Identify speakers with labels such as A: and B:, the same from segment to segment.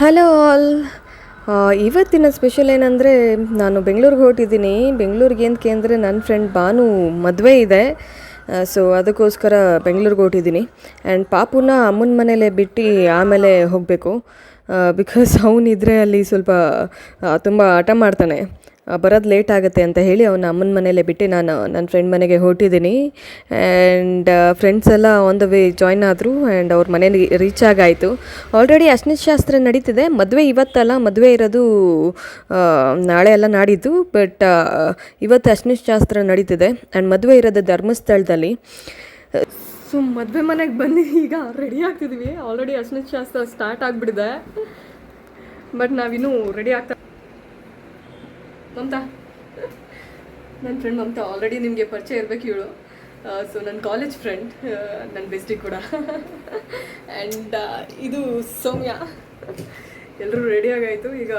A: Hello all. ಇವತ್ತಿನ special ಏನಂದರೆ, ನಾನು ಬೆಂಗಳೂರಿಗೆ ಹೊರಟಿದ್ದೀನಿ. ಬೆಂಗಳೂರಿಗೆ ಏನಕ್ಕೆ ಅಂದರೆ ನನ್ನ ಫ್ರೆಂಡ್ ಬಾನು ಮದುವೆ ಇದೆ. ಸೊ ಅದಕ್ಕೋಸ್ಕರ ಬೆಂಗಳೂರಿಗೆ ಹೊರಟಿದ್ದೀನಿ. ಆ್ಯಂಡ್ ಪಾಪುನ ಅಮ್ಮನ ಮನೇಲೆ ಬಿಟ್ಟು ಆಮೇಲೆ ಹೋಗಬೇಕು. ಬಿಕಾಸ್ ಅವನಿದ್ರೆ ಅಲ್ಲಿ ಸ್ವಲ್ಪ ತುಂಬ ಹಠ ಮಾಡ್ತಾನೆ. ಬರೋದು ಲೇಟ್ ಆಗುತ್ತೆ ಅಂತ ಹೇಳಿ ಅವನ ಅಮ್ಮನ ಮನೇಲೆ ಬಿಟ್ಟು ನಾನು ನನ್ನ ಫ್ರೆಂಡ್ ಮನೆಗೆ ಹೊರಟಿದ್ದೀನಿ ಆ್ಯಂಡ್ ಫ್ರೆಂಡ್ಸ್ ಎಲ್ಲ ಆನ್ ದ ವೇ ಜಾಯ್ನ್ ಆದರು ಆ್ಯಂಡ್ ಅವ್ರ ಮನೇಲಿ ರೀಚ್ ಆಗಾಯಿತು. ಆಲ್ರೆಡಿ ಅಶ್ನಿತ್ ಶಾಸ್ತ್ರ ನಡೀತಿದೆ. ಮದುವೆ ಇವತ್ತಲ್ಲ, ಮದುವೆ ಇರೋದು ನಾಳೆ ಎಲ್ಲ ನಾಡಿದ್ದು ಬಟ್ ಇವತ್ತು ಅಶ್ನಿತ್ ಶಾಸ್ತ್ರ ನಡೀತಿದೆ. ಆ್ಯಂಡ್ ಮದುವೆ ಇರೋದು ಧರ್ಮಸ್ಥಳದಲ್ಲಿ. ಸೊ ಮದುವೆ ಮನೆಗೆ ಬಂದು ಈಗ ರೆಡಿ ಆಗ್ತಿದ್ವಿ. ಆಲ್ರೆಡಿ ಅಶ್ನಿತ್ ಶಾಸ್ತ್ರ ಸ್ಟಾರ್ಟ್ ಆಗಿಬಿಟ್ಟಿದೆ. ಬಟ್ ನಾವಿನ್ನೂ ರೆಡಿ ಆಗ್ತಾ ಮಮತಾ ನನ್ನ ಫ್ರೆಂಡ್ ಮಮತಾ ಆಲ್ರೆಡಿ ನಿಮಗೆ ಪರಿಚಯ ಇರಬೇಕು ಇವಳು. ಸೊ ನನ್ನ ಕಾಲೇಜ್ ಫ್ರೆಂಡ್ ನನ್ನ ಬೆಸ್ಟಿ ಕೂಡ. ಆ್ಯಂಡ್ ಇದು ಸೌಮ್ಯ. ಎಲ್ಲರೂ ರೆಡಿ ಆಗಾಯಿತು. ಈಗ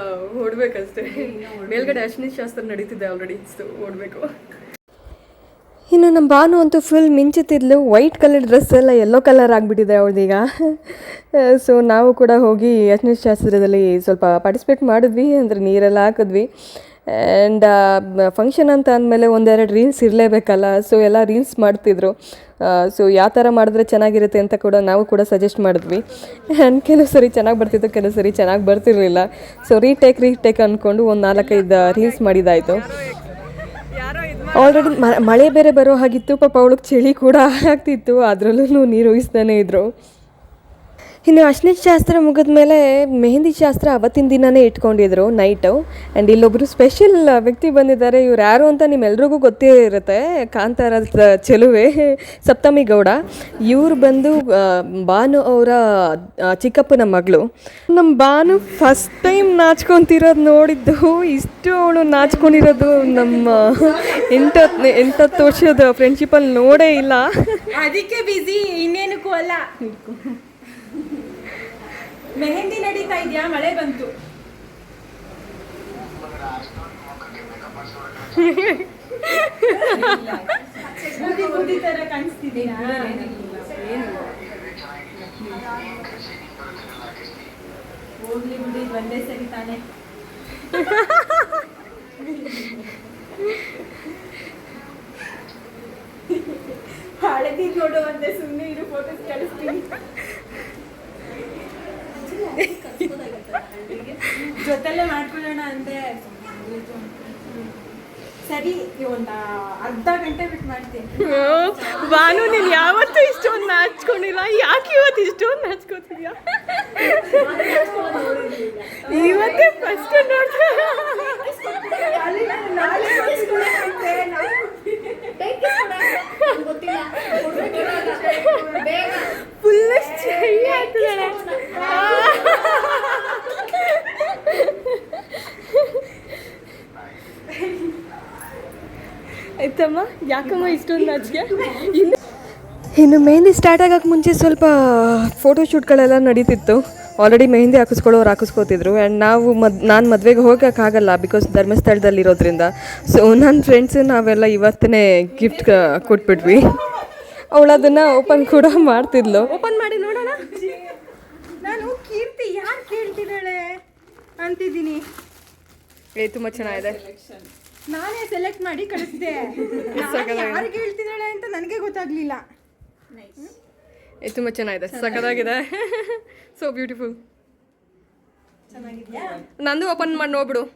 A: ಓಡ್ಬೇಕಷ್ಟೇ. ಮೇಲ್ಗಡೆ ಅಶ್ವಿನಿ ಶಾಸ್ತ್ರ ನಡೀತಿದೆ ಆಲ್ರೆಡಿ ಸೊ ಓಡಬೇಕು. ಇನ್ನು ನಮ್ಮ ಬಾನು ಅಂತೂ ಫುಲ್ ಮಿಂಚುತ್ತಿದ್ಲು. ವೈಟ್ ಕಲರ್ ಡ್ರೆಸ್ ಎಲ್ಲ ಯೆಲ್ಲೋ ಕಲರ್ ಆಗಿಬಿಟ್ಟಿದೆ ಅವಳದೀಗ. ಸೊ ನಾವು ಕೂಡ ಹೋಗಿ ಯಜ್ಞ ಶಾಸ್ತ್ರದಲ್ಲಿ ಸ್ವಲ್ಪ ಪಾರ್ಟಿಸಿಪೇಟ್ ಮಾಡಿದ್ವಿ. ಅಂದರೆ ನೀರೆಲ್ಲ ಹಾಕಿದ್ವಿ. ಆ್ಯಂಡ್ ಫಂಕ್ಷನ್ ಅಂತ ಅಂದಮೇಲೆ ಒಂದೆರಡು ರೀಲ್ಸ್ ಇರಲೇಬೇಕಲ್ಲ ಸೊ ಎಲ್ಲ ರೀಲ್ಸ್ ಮಾಡ್ತಿದ್ರು. ಸೊ ಯಾವ ಥರ ಮಾಡಿದ್ರೆ ಚೆನ್ನಾಗಿರುತ್ತೆ ಅಂತ ಕೂಡ ನಾವು ಕೂಡ ಸಜೆಸ್ಟ್ ಮಾಡಿದ್ವಿ. ಆ್ಯಂಡ್ ಕೆಲವು ಸರಿ ಚೆನ್ನಾಗಿ ಬರ್ತಿತ್ತು, ಕೆಲವು ಸರಿ ಚೆನ್ನಾಗಿ ಬರ್ತಿರಲಿಲ್ಲ. ಸೊ ರೀಟೇಕ್ ರೀಟೇಕ್ ಅಂದ್ಕೊಂಡು ಒಂದು ನಾಲ್ಕೈದು ರೀಲ್ಸ್ ಮಾಡಿದ್ದಾಯಿತು ಆಲ್ರೆಡಿ ಮಳೆ ಬೇರೆ ಬರೋ ಹಾಗಿತ್ತು ಪಾಪ ಅವಳಿಗೆ ಚಳಿ ಕೂಡ ಆಗ್ತಿತ್ತು, ಅದರಲ್ಲೂ ನೀರು ಉಯಿಸ್ತಾನೆ ಇದ್ರು. ಇನ್ನು ಅಶ್ನಿ ಶಾಸ್ತ್ರ ಮುಗಿದ ಮೇಲೆ ಮೆಹಂದಿ ಶಾಸ್ತ್ರ ಅವತ್ತಿನ ದಿನನೇ ಇಟ್ಕೊಂಡಿದ್ರು ನೈಟು. ಆ್ಯಂಡ್ ಇಲ್ಲೊಬ್ಬರು ಸ್ಪೆಷಲ್ ವ್ಯಕ್ತಿ ಬಂದಿದ್ದಾರೆ. ಇವ್ರು ಯಾರು ಅಂತ ನಿಮ್ಮೆಲ್ರಿಗೂ ಗೊತ್ತೇ ಇರುತ್ತೆ. ಕಾಂತಾರದ ಚೆಲುವೆ ಸಪ್ತಮಿ ಗೌಡ. ಇವ್ರು ಬಂದು ಬಾನು ಅವರ ಚಿಕ್ಕಪ್ಪನ ಮಗಳು. ನಮ್ಮ ಬಾನು ಫಸ್ಟ್ ಟೈಮ್ ನಾಚ್ಕೊತಿರೋದು ನೋಡಿದ್ದು, ಇಷ್ಟು ಅವಳು ನಾಚ್ಕೊಂಡಿರೋದು ನಮ್ಮ ಎಂಟತ್ತು ಎಂಟತ್ತು ವರ್ಷದ ಫ್ರೆಂಡ್ಶಿಪ್ಪಲ್ಲಿ ನೋಡೇ ಇಲ್ಲ.
B: ಅದಕ್ಕೆ ಬಿಸಿ ಇನ್ನೇನಕ್ಕೂ ಅಲ್ಲ. ಮೆಹಂದಿ ನಡೀತಾ ಇದೆಯಾ? ಮಳೆ ಬಂತು. ತರ ಕಾಣಿಸ್ತಿದೀಯಾ ಹೋಗ್ಲಿ ಬಿಡಿ ಒಂದೇ ಸರಿ ತಾನೆ. ಹಳದಿ ನೋಡು ಒಂದೇ ಸುಮ್ಮನೆ ಇರು ಫೋಟೋಸ್ ಕಳಿಸ್ತೀನಿ. ಜೊತೆಲೆ ಮಾಡ್ಕೊಳ್ಳೋಣ ಅಂದೆ. ಸರಿ, ಒಂದು ಅರ್ಧ ಗಂಟೆ ಬಿಟ್ಟು ಮಾಡ್ತೀನಿ.
A: ಬಾನು ನೀನು ಯಾವತ್ತೂ ಇಷ್ಟೊಂದು ನಾಚ್ಕೊಂಡಿಲ್ಲ. ಯಾಕೆ ಇವತ್ತು ಇಷ್ಟೊಂದು ನಾಚ್ಕೋತಿದ್ಯಾ ಇವತ್ತೇ ಫಸ್ಟ್ ನೋಡ್ತಾ
B: ನಾಳೆ ಮಾಡಿಸ್ಕೊಳ್ಳೋಣಂತೆ, ನಾಳೆ
A: ಫುಲ್ ಚೈ ಆಗ್ತಿದ್ದಾಳೆ ಆಯ್ತಮ್ಮ? ಯಾಕಮ್ಮ ಇಷ್ಟೊಂದು ನಾಚಿಕೆ? ಇನ್ನು ಇನ್ನು ಮೆಹಂದಿ ಸ್ಟಾರ್ಟ್ ಆಗೋಕ್ಕೆ ಮುಂಚೆ ಸ್ವಲ್ಪ ಫೋಟೋ ಶೂಟ್ಗಳೆಲ್ಲ ನಡೀತಿತ್ತು. ಆಲ್ರೆಡಿ ಮೆಹಂದಿ ಹಾಕಿಸ್ಕೊಳ್ಳೋರು ಹಾಕಿಸ್ಕೋತಿದ್ರು. ಆ್ಯಂಡ್ ನಾವು ಮದ್ ನಾನು ಮದುವೆಗೆ ಹೋಗೋಕ್ಕಾಗಲ್ಲ ಬಿಕಾಸ್ ಧರ್ಮಸ್ಥಳದಲ್ಲಿರೋದ್ರಿಂದ ಸೊ ನನ್ನ ಫ್ರೆಂಡ್ಸ್ ನಾವೆಲ್ಲ ಇವತ್ತೇ ಗಿಫ್ಟ್ ಕೊಟ್ಬಿಟ್ವಿ. ಅವಳು ಅದನ್ನು ಓಪನ್ ಕೂಡ ಮಾಡ್ತಿದ್ಲು. ಓಪನ್ ಮಾಡಿ ನೋಡೋಣ?
B: ನಾನು ಕೀರ್ತಿ ಯಾರು ಕೇಳ್ತಿದ್ದಾಳೆ? ಅಂತಿದ್ದೀನಿ.
A: ಏ ತುಂಬ ಚೆನ್ನಾಗಿದೆ.
B: ನಾನೇ ಸೆಲೆಕ್ಟ್ ಮಾಡಿ ಕಳಿಸಿದೆ. ಯಾರು ಕೇಳ್ತಿದ್ದಾಳೆ ಅಂತ ನನಗೆ ಗೊತ್ತಾಗ್ಲಿಲ್ಲ.
A: ತುಂಬ ಚೆನ್ನಾಗಿದೆ. ಸಖತ್ತಾಗಿದೆ ಸೊ ಬ್ಯೂಟಿಫುಲ್ ನಂದು ಓಪನ್ ಮಾಡಿ ನೋಡ್ಬಿಡು.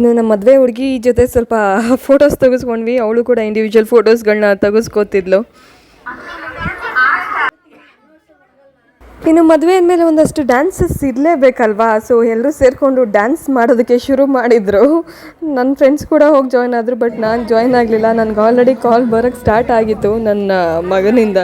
A: ಇನ್ನು ನಮ್ಮ ಮದುವೆ ಹುಡುಗಿ ಜೊತೆ ಸ್ವಲ್ಪ ಫೋಟೋಸ್ ತೆಗೆಸ್ಕೊಂಡ್ವಿ. ಅವಳು ಕೂಡ ಇಂಡಿವಿಜುವಲ್ ಫೋಟೋಸ್ಗಳನ್ನ ತೆಗೆಸ್ಕೋತಿದ್ಲು. ಇನ್ನು ಮದುವೆ ಅಂದಮೇಲೆ ಒಂದಷ್ಟು ಡ್ಯಾನ್ಸಸ್ ಇರಲೇಬೇಕಲ್ವಾ? ಸೊ ಎಲ್ಲರೂ ಸೇರಿಕೊಂಡು ಡ್ಯಾನ್ಸ್ ಮಾಡೋದಕ್ಕೆ ಶುರು ಮಾಡಿದರು. ನನ್ನ ಫ್ರೆಂಡ್ಸ್ ಕೂಡ ಹೋಗಿ ಜಾಯ್ನ್ ಆದರು ಬಟ್ ನಾನು ಜಾಯ್ನ್ ಆಗಲಿಲ್ಲ. ನನಗೆ ಆಲ್ರೆಡಿ ಕಾಲ್ ಬರೋಕ್ಕೆ ಸ್ಟಾರ್ಟ್ ಆಗಿತ್ತು. ನನ್ನ ಮಗನಿಂದ.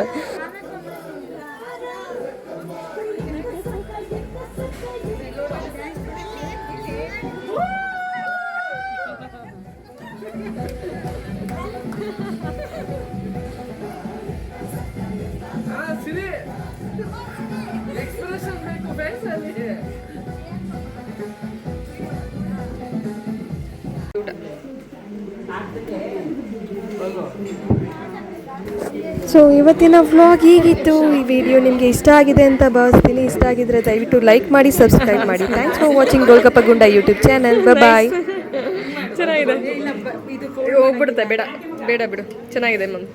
A: ಸೊ ಇವತ್ತಿನ ವ್ಲಾಗ್ ಹೀಗಿತ್ತು. ಈ ವಿಡಿಯೋ ನಿಮಗೆ ಇಷ್ಟ ಆಗಿದೆ ಅಂತ ಭಾವಿಸ್ತೀನಿ. ಇಷ್ಟ ಆಗಿದ್ರೆ ದಯವಿಟ್ಟು ಲೈಕ್ ಮಾಡಿ ಸಬ್ಸ್ಕ್ರೈಬ್ ಮಾಡಿ. ಥ್ಯಾಂಕ್ಸ್ ಫಾರ್ ವಾಚಿಂಗ್ ಗೋಲ್ಗಪ್ಪ ಗುಂಡ ಯೂಟ್ಯೂಬ್ ಚಾನಲ್ ಬಾಯ್ ಚೆನ್ನಾಗಿದೆ. ಹೋಗ್ಬಿಡುತ್ತೆ. ಬೇಡ ಬೇಡ ಬಿಡು. ಚೆನ್ನಾಗಿದೆ ಮ್ಯಾಮ್.